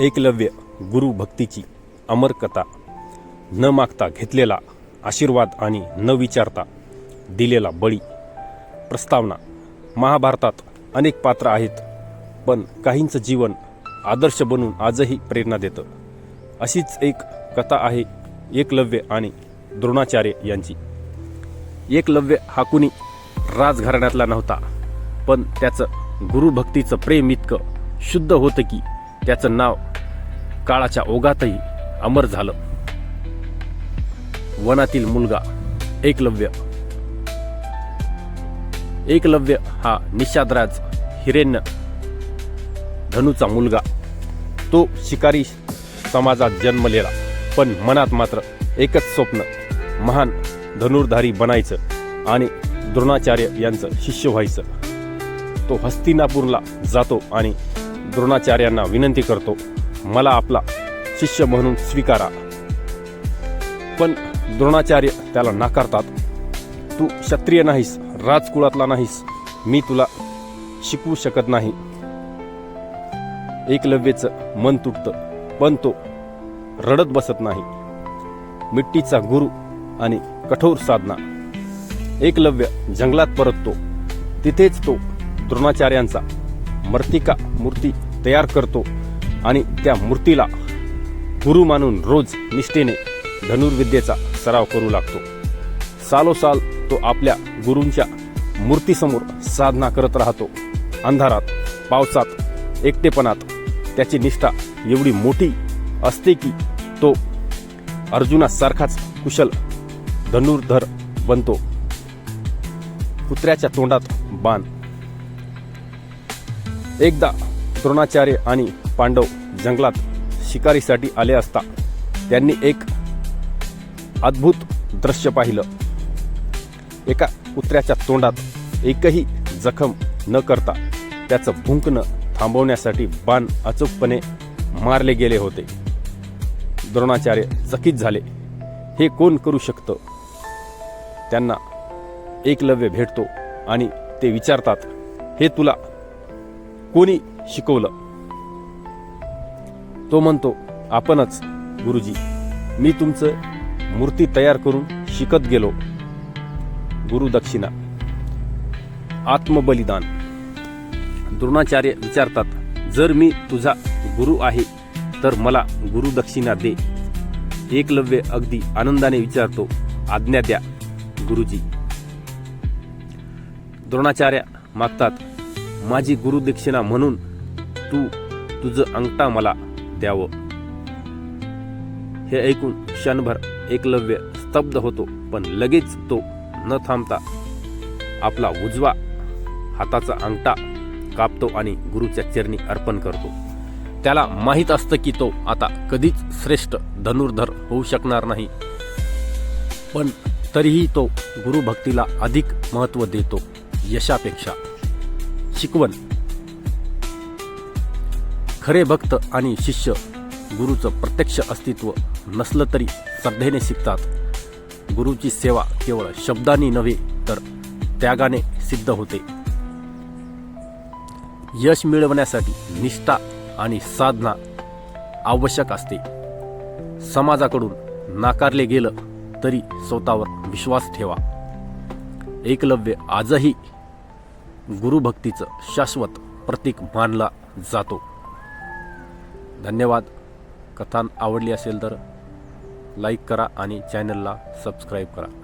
एकलव्य गुरु भक्तीची अमर कथा न मागता घेतलेला आशीर्वाद आणि न विचारता दिलेला बळी. प्रस्तावना महाभारतात अनेक पात्र आहेत पण काहींचं जीवन आदर्श बनून आजही प्रेरणा देतं. अशीच एक कथा आहे एकलव्य आणि द्रोणाचार्य यांची. एकलव्य हा कुणी राजघराण्यातला नव्हता पण त्याचं गुरुभक्तीचं प्रेम इतकं शुद्ध होतं की त्याचं नाव काळाच्या ओघातही अमर झालं. वनातील मुलगा एकलव्य. एकलव्य हा निषादराज हिरेन धनुचा मुलगा. तो शिकारी समाजात जन्मलेला पण मनात मात्र एकच स्वप्न महान धनुर्धारी बनायचं आणि द्रोणाचार्य यांचं शिष्य व्हायचं. तो हस्तिनापूरला जातो आणि द्रोणाचार्यांना विनंती करतो मला आपला शिष्य म्हणून स्वीकारा. पण द्रोणाचार्य त्याला नाकारतात तू क्षत्रिय नाहीस राजकुळातला नाहीस मी तुला शिकवू शकत नाही. एकलव्यचं मन तुटतं पण तो रडत बसत नाही. मिट्टीचा गुरु आणि कठोर साधना. एकलव्य जंगलात परततो तिथेच तो द्रोणाचार्यांचा मर्तिका मूर्ती तयार करतो आणि त्या मूर्तीला गुरु मानून रोज निष्ठेने धनुर्विद्येचा सराव करू लागतो. सालोसाल तो आपल्या गुरूंच्या मूर्तीसमोर साधना करत राहतो. अंधारात पावसात एकटेपणात त्याची निष्ठा एवढी मोठी असते की तो अर्जुनासारखाच कुशल धनुर्धर बनतो. कुत्र्याच्या तोंडात बाण एकदा द्रोणाचार्य आणि पांडव जंगलात शिकारीसाठी आले असता त्यांनी एक अद्भुत दृश्य पाहिलं. एका कुत्र्याच्या तोंडात एकही जखम न करता त्याचं भुंकणं थांबवण्यासाठी बाण अचूकपणे मारले गेले होते. द्रोणाचार्य चकित झाले. हे कोण करू शकतं? त्यांना एकलव्य भेटतो आणि ते विचारतात हे तुला कोणी शिकवलं? तो म्हणतो आपणच गुरुजी. मी तुमचं मूर्ती तयार करून शिकत गेलो. गुरुदक्षिणा आत्मबलिदान. द्रोणाचार्य विचारतात जर मी तुझा गुरु आहे तर मला गुरुदक्षिणा दे. एकलव्य अगदी आनंदाने विचारतो आज्ञा द्या गुरुजी. द्रोणाचार्य मागतात माझी गुरुदक्षिणा म्हणून तू तुझं अंगठा मला द्यावं. हे ऐकून क्षणभर एकलव्य स्तब्ध होतो पण लगेच तो न थांबता आपला उजवा हाताचा अंगठा कापतो आणि गुरुच्या चरणी अर्पण करतो. त्याला माहीत असतं की तो आता कधीच श्रेष्ठ धनुर्धर होऊ शकणार नाही. पण तरीही तो गुरुभक्तीला अधिक महत्त्व देतो यशापेक्षा. शिकवण खरे भक्त आणि शिष्य गुरुचं प्रत्यक्ष अस्तित्व नसलं तरी श्रद्धेने शिकतात. गुरुची सेवा केवळ शब्दांनी नव्हे तर त्यागाने सिद्ध होते. यश मिळवण्यासाठी निष्ठा आणि साधना आवश्यक असते. समाजाकडून नाकारले गेलं तरी स्वतःवर विश्वास ठेवा. एकलव्य आजही गुरुभक्तीचं शाश्वत प्रतीक मानला जातो. धन्यवाद. कथा आवडली असेल तर लाईक करा आणि चॅनलला सबस्क्राईब करा.